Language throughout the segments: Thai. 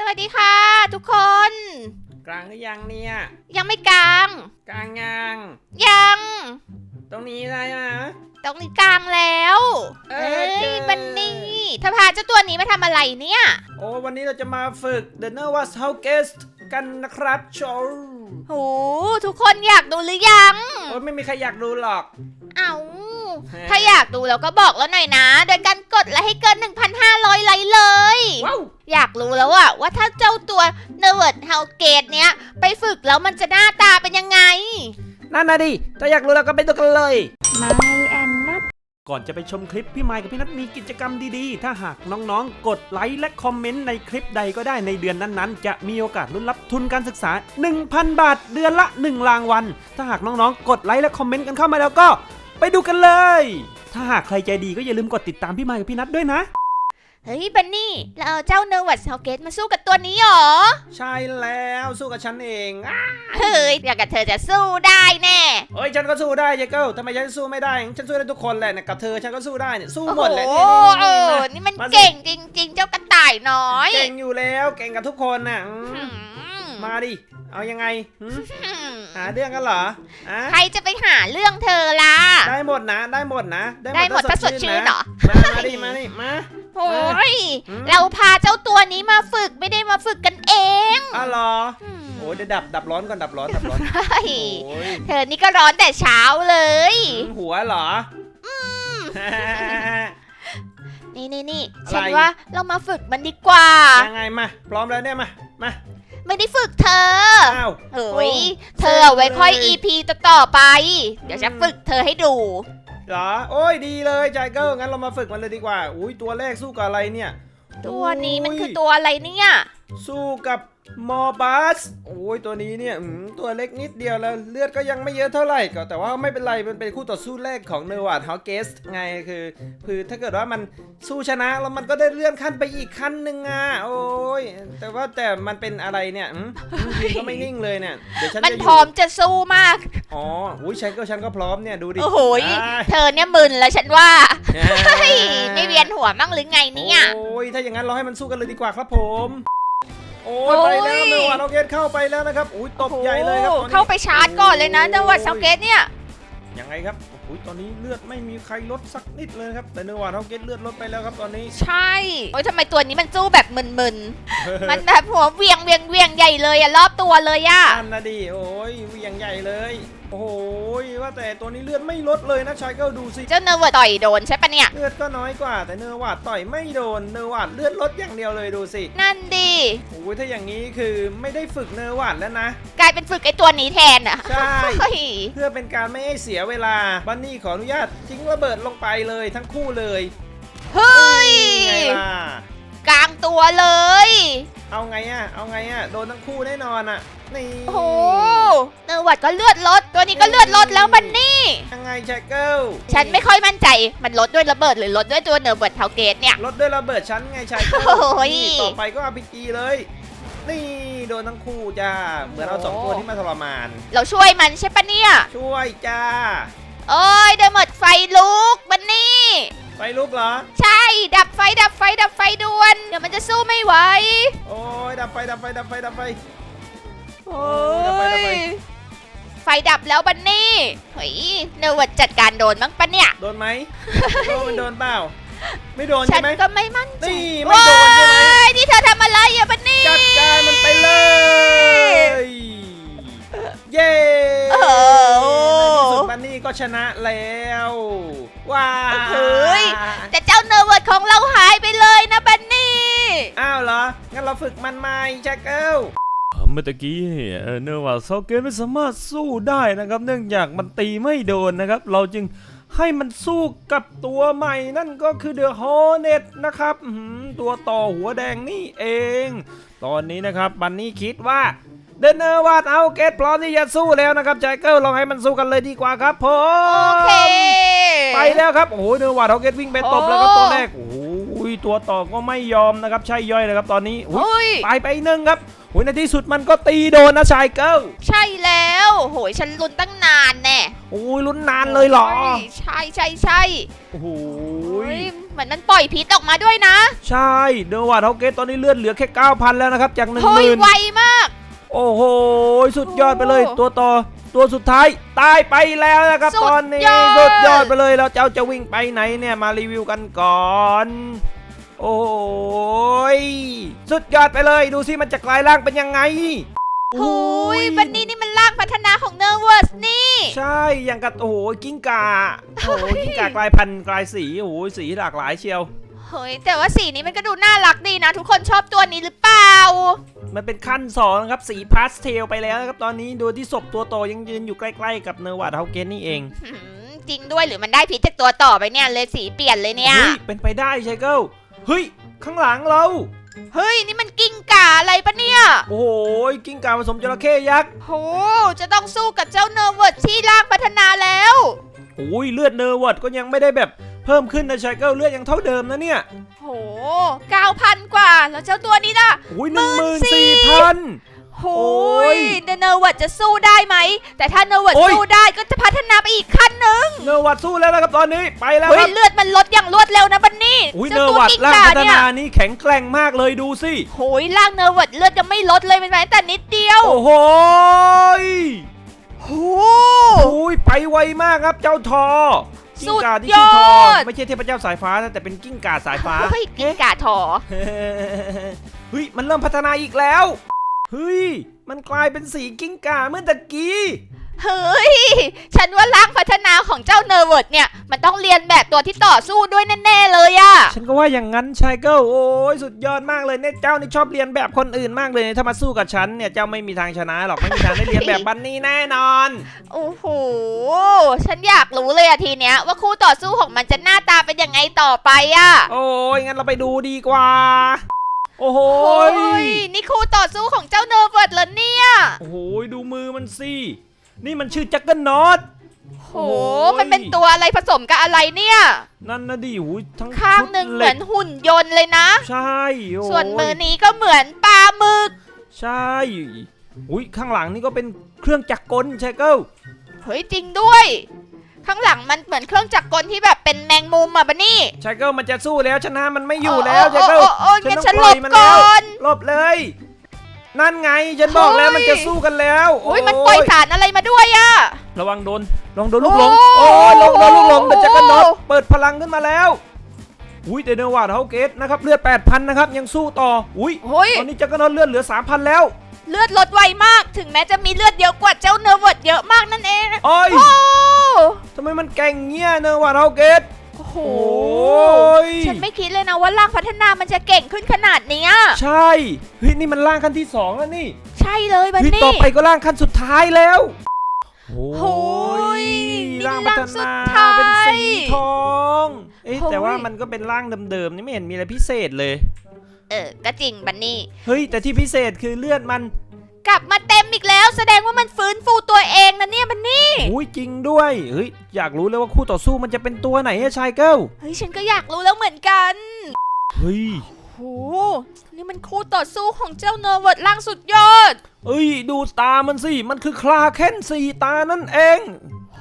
สวัสดีค่ะ ทุกคน กลางหรือยังเนี่ย ยังไม่กลาง กลางยัง ยัง ตรงนี้ได้นะตรงนี้กลางแล้ว เอ้เอ้ยเจยอ บันนี่เธอพาเจ้าตัวนี้มาทำอะไรเนี่ย โอ้วันนี้เราจะมาฝึก The Nervous How Guest กันนะครับโชว์โห ทุกคนอยากดูหรือยัง โอ้ยไม่มีใครอยากดูหรอก เอาฮะ ถ้าอยากดูแล้วก็บอกแล้วหน่อยนะ โดยการกดไลค์ให้เกิน 1,500 ไลค์เลยว้าวอยากรู้แล้วอะว่าถ้าเจ้าตัว n e r d h o u g a t e เนี้ย ไปฝึกแล้วมันจะหน้าตาเป็นยังไง นั่นนะดิถ้าอยากรู้เราก็ไปดูกันเลย ไม่แอนนัทก่อนจะไปชมคลิปพี่ไมค์กับพี่นัทมีกิจกรรมดีๆ ถ้าหากน้องๆ กดไลค์และคอมเมนต์ในคลิปใดก็ได้ในเดือนนั้นๆ จะมีโอกาสลุ้นรับทุนการศึกษา 1,000 บาท เดือนละ 1 รางวัล ถ้าหากน้องๆ กดไลค์และคอมเมนต์กันเข้ามาแล้วก็ ไปดูกันเลย ถ้าหากใครใจดีก็อย่าลืมกดติดตามพี่ไมค์กับพี่นัทด้วยนะ เฮ้ยบันนี่เราเอาเจ้า n e r d h o u g a t e มาสู้กับตัวนี้หรอ ใช่แล้วสู้กับฉันเองอะเฮ้ยอยากกับเธอจะสู้ได้แน่ เอ้ยฉันก็สู้ได้เจเกิลทำไมฉันสู้ไม่ได้ ฉันสู้ได้ทุกคนแหละเนี่ยกับเธอฉันก็สู้ได้เนี่ยสู้โอ้หมโหดแหละเอนี่นี่อนี่นี่มันมาสิเก่งจริง ๆ เจ้ากระต่ายน้อย เก่งอยู่แล้วเก่งกับทุกคนน่ะอืมหืมมาดิเอายังไงหืมหืม หาเรื่องกันเหรออะใครจะไปหาเรื่องเธอล่ะ ได้หมดนะ ได้หมดนะได้หมดถ้าสดชื่นเหรอมามาดิมาดิมา โอ้ยอืม เราพาเจ้าตัวนี้มาฝึกไม่ได้มาฝึกกันเองอ๋อเหรออืมโอ้ยเดี๋ยวดับดับร้อนก่อนดับร้อนดับร้อนเฮ้ยโอ้ยเธอนี่ก็ร้อนแต่เช้าเลยหืมหัวเหรออนี่นี่นี่อะไร ฉันว่าเรามาฝึกมันดีกว่า ยังไงมา พร้อมแล้วเนี่ยมา มา ไม่ได้ฝึกเธออ้าวเฮ้ยโอ้เธอเอาไว้ค่อยเซ็งเลย EP ต่อๆไป เดี๋ยวจะอืมฝึกเธอให้ดู เหรอโอ้ยดีเลยใจเกิลงั้นเรามาฝึกมันเลยดีกว่า อุ้ยตัวแรกสู้กับอะไรเนี่ยตัวนี้มันคือโยตัวอะไรเนี่ย สู้กับมอบัสโอ้ยตัวนี้เนี่ยอืมตัวเล็กนิดเดียวแล้วเลือดก็ยังไม่เยอะเท่าไหร่ก็แต่ว่าไม่เป็นไรมันเป็นคู่ต่อสู้แรกของเนวาดฮอเกสไงคือคือถ้าเกิดว่ามันสู้ชนะแล้วมันก็ได้เลื่อนขั้นไปอีกขั้นหนึ่งอะโอ้ยแต่ว่าแต่มันเป็นอะไรเนี่ยอืมอืมยืนก็ไม่นิ่งเลยเนี่ยเดี๋ยวฉันมันจะอพร้ยู่อมจะสู้มากอ๋ออุ้ยฉันก็ฉันก็พร้อมเนี่ยดูดิโอ้โหยอ่าเธอเนี่ยมึนแล้วฉันว่าอ่าเฮ้ยไม่เวียนหัวมั่งหรือไงเนี่ยโอ้ยถ้าอย่างนั้นเราให้มันสู้กันเลยดีกว่าครับผม โอ้ยโอ้ยไปแล้วเนวาดฮอเกสเข้าไปแล้วนะครับอุ้ยตบใหญ่เลยครับตอนนี้เข้าไปชาร์จก่อนเลยนะจังหวัดสเกตเนี่ยยังไงครับโอ้ยตอนนี้เลือดไม่มีใครลดสักนิดเลยครับ แต่เนื้อหวานเขาเก็ตเลือดลดไปแล้วครับตอนนี้ ใช่ โอ้ยทำไมตัวนี้มันสู้แบบมึนๆ มันแบบหัวเวียงเวียงเวียงใหญ่เลยอะรอบตัวเลยอะนั่นนะดิ โอ้ยเหวียงใหญ่เลย โอ้โหว่าแต่ตัวนี้เลือดไม่ลดเลยนะชายเกิลดูสิ เจ้าเนอร์เวอร์ต่อยโดนใช่ปะเนี่ย เลือดก็น้อยกว่า แต่เนื้อหวาดต่อยไม่โดน เนื้อหวาดเลือดลดอย่างเดียวเลยดูสินั่นดิโอ้ยถ้าอย่างนี้คือไม่ได้ฝึกเนื้อหวาดแล้วนะ กลายเป็นฝึกไอตัวนี้แทนอะใช่เฮ้ยเพื่อเป็นการไม่ให้เสียเวลา บันนี่ขออนุญาตทิ้งระเบิดลงไปเลยทั้งคู่เลย เฮ้ยไงล่ะ กลางตัวเลย เอาไงอะเอาไงอะโดนทั้งคู่แน่นอนอะนี่ โอ้โหเนอร์วัดก็เลือดลด ตัวนี้ก็เลือดลดแล้วมันนี่ ยังไงชายเกิลฉันไม่ค่อยมั่นใจ มันลดด้วยระเบิดหรือลดด้วยตัวเนอร์เวิร์ดเทาเกตเนี่ย ลดด้วยระเบิดชั้นไงชายเกิลโอ้ยนี่ต่อไปก็อาพีจีเลย นี่โดนทั้งคู่จ้า เหมือนเอาสองตัวที่มาทรมาน เราช่วยมันใช่ปะเนี่ย ช่วยจ้า โอ้ยเดอร์เมิร์ดไฟลุกมันนี่ ไปลุกเหรอ ใช่ ดับไฟดับไฟดับไฟด่วน เดี๋ยวมันจะสู้ไม่ไหว โอ้ยดับไฟดับไฟดับไฟดับไฟ โอ้ดับไฟดับไฟยไฟดับแล้วบันนี่เฮ้ยเนอร์เวิร์ดจัดการโดนมั้งปะเนี่ย โดนไหมโดนมันโดนเปล่า ไม่โดนฉัใช่นไหมก็ไม่มั่นใจนี่ไม่โดนใช่ไหมว้ายนี่เธอทำอะไรอะบันนี่ จัดการมันไป ชนะแล้วว้าเฮ้ยแต่เจ้าเนอร์เวิร์ดของเราหายไปเลยนะบันนี่ อ้าวเหรอ งั้นเราฝึกมันใหม่แจ็คเกิลเมื่อตะกี้เนี่ยเออเนอร์ว่าซอเกตไม่สามารถสู้ได้นะครับ เนื่องจากมันตีไม่โดนนะครับ เราจึงให้มันสู้กับตัวใหม่นั่นก็คือเดอะฮอเน็ตนะครับอื้อหือตัวต่อหัวแดงนี่เอง ตอนนี้นะครับบันนี่คิดว่า เดนเนอร์วาดเอาเกตพร้อมที่จะสู้แล้วนะครับใจเกิลลองให้มันสู้กันเลยดีกว่าครับผโอมเค ไปแล้วครับโอ้โหเนอร์วาดเอาเกตวิ่งไปตบแล้วครับตัวแรกโอ้โหตัวต่อก็ไม่ยอมนะครับใช่ย่อยเลยครับตอนนี้อุ๊ยเฮ้ยตายไปหนึ่งครับโอ้ยในที่สุดมันก็ตีโดนนะชายเกิลใช่แล้วโหยฉันลุ้นตั้งนานแน่โอ้ยลุ้นนานเลยเหรอ ใช่ใช่ใช่โอ้โหโอ้ยเหมือนมันปล่อยพิษออกมาด้วยนะ ใช่เนวาดเฮาเกตตอนนี้เลือดเหลือแค่ 9,000 แล้วนะครับ จาก1เฮ้ย0,000ไวมากโอ้โห สุดยอดไปเลยโอ้ตัวต่อตัวสุดท้ายตายไปแล้วนะครับสุดตอนนี้ยอดสุดยอดไปเลยแล้วเจ้าจะวิ่งไปไหนเนี่ยมารีวิวกันก่อนโอ้ยสุดยอดไปเลย ดูสิมันจะกลายร่างเป็นยังไงโอ้ยวันนี้นี่มันร่างพัฒนาของเนอร์เวิร์สนี่ ใช่อย่างกับโอ้โหกิ้งกาโอ้โหกิ้งกากลายพันธุ์กลายสีโอ้โหสีหลากหลายเชียว เฮ้ยแต่ว่าสีนี้มันก็ดูน่ารักดีนะ ทุกคนชอบตัวนี้หรือเปล่า มันเป็นขั้นสองนะครับสีพาสเทลไปแล้วนะครับตอนนี้ดูที่ศพตัวโตยังยืนอยู่ใกล้ๆกับเนวาดเฮาเกนนี่เองหืมจริงด้วยหรือมันได้พิษจากตัวต่อไปเนี่ยเลยสีเปลี่ยนเลยเนี่ย เฮ้ยเป็นไปได้ใช่เกิลเฮ้ยข้างหลังเรา เฮ้ยนี่มันกิ้งก่าอะไรปะเนี่ยโอ้โหกิ้งก่าผสมจระเข้ยักษ์โหจะต้องสู้กับเจ้าเนอร์เวิร์สที่ร่างพัฒนาแล้ว โอ้ยเลือดเนอร์วอดก็ยังไม่ได้แบบ เพิ่มขึ้นนะชายเกิลเลือดยังเท่าเดิมนะเนี่ยโหเก้าพันกว่า แล้วเจ้าตัวนี้ล่ะโอ้ยหนึ่งหมื่น14,000สี่พันโหโอ้ยเนอร์เวิร์ดจะสู้ได้ไหม แต่ถ้าเนอร์เวิร์ดโอ้ยสู้ได้ก็จะพัฒนาไปอีกขั้นหนึ่งเนอร์วัดสู้แล้วนะครับตอนนี้ไปแล้วเฮ้คยรับเลือดมันลดอย่างรวดเร็วนะบันนี่อุ้ยเนเจ้าอตัร์ววัดกิ้งร่างก่าพัฒเนี่ยนานี่แข็งแกร่งมากเลยดูสิโหยร่างเนอร์เวิร์ดเลือดจะไม่ลดเลยเป็นแม้แต่นิดเดียว โอ้โหยโหโอ้ยไปไวมากครับเจ้าทอ กิ้งก่าที่ชื่อทอสุดยอดไม่ใช่เทพเจ้าสายฟ้านะแต่เป็นกิ้งก่าสายฟ้าเฮ้ยกิ้งก่าถอเฮ้ยมันเริ่มพัฒนาอีกแล้วเฮ้ยมันกลายเป็นสีกิ้งก่าเมื่อตะกี้ เฮ้ย ฉันว่าร่างพัฒนาของเจ้าเนอร์เวิร์ดเนี่ย มันต้องเรียนแบบตัวที่ต่อสู้ด้วยแน่ๆเลยอะฉันก็ว่าอย่างนั้นชายเกิลโอ้ยสุดยอดมากเลยเนี่ยเจ้านี่ชอบเรียนแบบคนอื่นมากเลยถ้ามาสู้กับฉันเนี่ยเจ้าไม่มีทางชนะหรอกไม่มีทางได้เรียนแบบบันนี่แน่นอน โอ้โห ฉันอยากรู้เลยอะทีเนี้ยว่าคู่ต่อสู้ของมันจะหน้าตาเป็นยังไงต่อไปอะโอ้ยงั้นเราไปดูดีกว่า โอ้โหโอ้ยยนี่คู่ต่อสู้ของเจ้าเนอร์เวิร์ดเหรอเนี่ย โอ้โหดูมือมันสิ นี่มันชื่อจักเกิลนอต โหมันเป็นตัวอะไรผสมกับอะไรเนี่ย นั่นนะดิหูยทั้งข้างชุดหนึ่งเหล็มือกนหุ่นยนต์เลยนะ ใช่โยส่วนมือนี้ก็เหมือนปลาหมึก ใช่อุ้ยข้างหลังนี่ก็เป็นเครื่องจักรกลชายเกิลเฮ้ยจริงด้วย ข้างหลังมันเหมือนเครื่องจักรกลที่แบบเป็นแมงมุมอะบันนี่ชายเกิลมันจะสู้แล้วชนะมันไม่อยู่แล้วโอ้ชายเกิลโอ้โอ้โอ้งั้นฉันหลบมันก่แล้วอน หลบเลย นั่นไงฉันบอกแล้วเฮ้ยมันจะสู้กันแล้วโอ้ยมันปล่อยสารอะไรมาด้วยอะระวังโดนลองโดนลูกหลงโอ้โอ้ยลงโดนลูกหลงโอ้เดจักรนอตเปิดพลังขึ้นมาแล้วอุ้ยเดนเนอร์วาดเฮาเกตนะครับเลือด8,000นะครับยังสู้ต่ออุ้ยโอ้ยตอนนี้จักรนอตเลือดเหลือ3,000แล้ว เลือดลดไวมากถึงแม้จะมีเลือดเยอะกว่าเจ้าเนอร์เวิร์ดเยอะมากนั่นเองโอ้ยโอ้ทำไมมันเก่งเงี้ยเนอร์วาดเฮาเกต โอ้โห โอ้ยฉันไม่คิดเลยนะว่าร่างพัฒนามันจะเก่งขึ้นขนาดเนี้ยใช่เฮ้ยนี่มันร่างขั้นที่สองแล้วนี่ใช่เลยบันเฮ้ยนี่ต่อไปก็ร่างขั้นสุดท้ายแล้วโอ้โอ้ยนี่ร่างพัฒร่างสุนาดท้าย เป็นสีทองเอ๊ะโอ้ย แต่ว่ามันก็เป็นร่างเดิมๆนี่ไม่เห็นมีอะไรพิเศษเลย เออก็จริงบันนี่ เฮ้ยแต่ที่พิเศษคือเลือดมัน กลับมาเต็มอีกแล้ว แสดงว่ามันฟื้นฟูตัวเองนะเนี่ยบันนี่ อุ้ยจริงด้วยเฮ้ยอยากรู้เลยว่าคู่ต่อสู้มันจะเป็นตัวไหนอะชายเกิลเฮ้ยฉันก็อยากรู้แล้วเหมือนกันเฮ้ยโหนี่มันคู่ต่อสู้ของเจ้าเนอร์เวิร์ดร่างสุดยอดเอ้ยดูตามันสิมันคือคลาเคนสี่ตานั่นเอง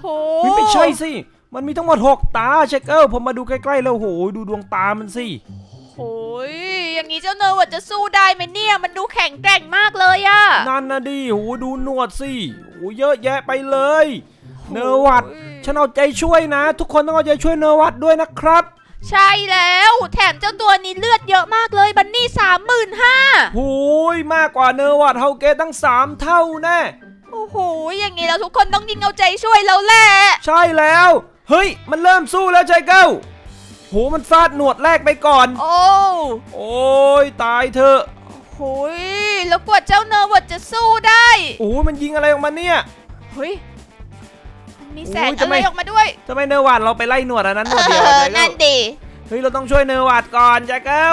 โหเฮ้ยไม่ใช่สิมันมีทั้งหมดหกตาชายเกิลผมมาดูใกล้ๆแล้วโหดูดวงตามันสิ โอ้ยอย่างนี้ เจ้าเนอร์เวิร์ดจะสู้ได้ไหมเนี่ย มันดูแข็งแกร่งมากเลยอะนั่นนะดิโหดูหนวดสิโหเยอะแยะไปเลย เนอร์วัดฉันเอาใจช่วยนะ ทุกคนต้องเอาใจช่วยเนอร์วัดด้วยนะครับ ใช่แล้ว แถมเจ้าตัวนี้เลือดเยอะมากเลยบันนี่สามหมื่นห้าหูยมากกว่าเนอร์วัดเฮาเกตตั้งสามเท่าแน่โอ้โหอย่างนี้เราทุกคนต้องยิงเอาใจช่วยเราแหละ ใช่แล้ว เฮ้ย มันเริ่มสู้แล้วใจเก้าโหมันฟาดหนวดแรกไปก่อน โอ้โอ้ยตายเถอะโหยแล้วกว่าเจ้าเนอร์เวิร์ดจะสู้ได้โอ้ยมันยิงอะไรออกมาเนี่ย เฮ้ยมันมีแสงโอ้ยอะทำไม ไรออกมาด้วย ทำไมเนอร์วัดเราไปไล่หนวดอันนั้นหนวดเดียวเออะอใจนั่เก้านดีเฮ้ยเราต้องช่วยเนอร์วัดก่อนใจเก้า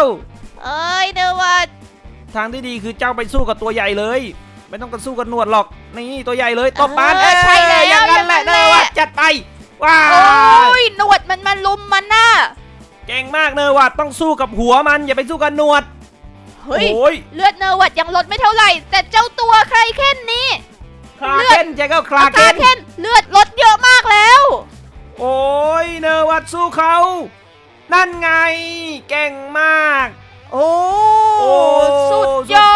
เอ้ยเนอร์เวิร์ดทางที่ดีคือเจ้าไปสู้กับตัวใหญ่เลย ไม่ต้องกันสู้กับหนวดหรอกนี่ตัวใหญ่เลยตบมันเออใช่แล้วอย่างนั้นแหละอย่างนั้นเนแหอละร์วัดจัดไปว้าโอ้วยหนวดมันมาลุมมันน่ะ เก่งมากเนอร์วัดต้องสู้กับหัวมันอย่าไปสู้กับหนวดเฮ้ย โอ้ยเลือดเนอร์เวิร์ดยังลดไม่เท่าไหร่ แต่เจ้าตัวใครแค่นี้ คลาเคนใจเก้าคลาอาเคนเคนเลือดลดเยอะมากแล้ว โอ้ยเนอร์วัดสู้เขา นั่นไง เก่งมาก โอ้โอ้สุดยอ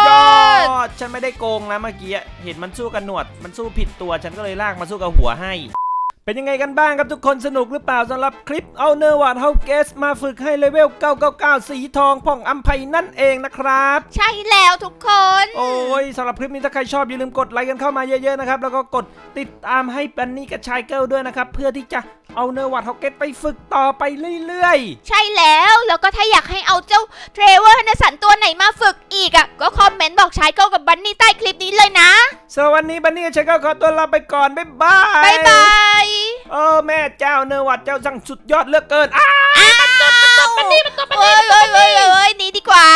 ดดฉันไม่ได้โกงนะเมื่อกี้เห็นมันสู้กับหนวด มันสู้ผิดตัวฉันก็เลยลากมาสู้กับหัวให้ เป็นยังไงกันบ้างครับทุกคนสนุกหรือเปล่าสำหรับคลิปเอาเนอร์วัตเฮาเกสมาฝึกให้เลเวล 999 สีทองพ่องอัมไพนั่นเองนะครับ ใช่แล้วทุกคน โอ้ยสำหรับคลิปนี้ถ้าใครชอบอย่าลืมกดไลค์กันเข้ามาเยอะๆนะครับ แล้วก็กดติดตามให้ปันนี่กับชายเกิลด้วยนะครับ เพื่อที่จะเอาเนอร์วัตเฮาเกสไปฝึกต่อไปเรื่อยๆ ใช่แล้วแล้วก็ถ้าอยากให้เอาเจ้าเทรเวอร์ฮันสันตัวไหนมาฝึกอีกอะก็คอมเมนต์บอกชายเก้ากับบันนี่ใต้คลิปนี้เลยนะสวัสดีบันนี่กับชายเกิลขอตัวลาไปก่อนบ๊ายบายบ๊ายบาย โอ้แม่เจ้าเนอร์วัตเจ้าสั่งสุดยอดเหลือกเกินอ้า อ้าวมันตัวมันตัวมันตัวมันตัวเอ้ยเอ้ยเอ้ยเอ้ยหนี่ดีกว่า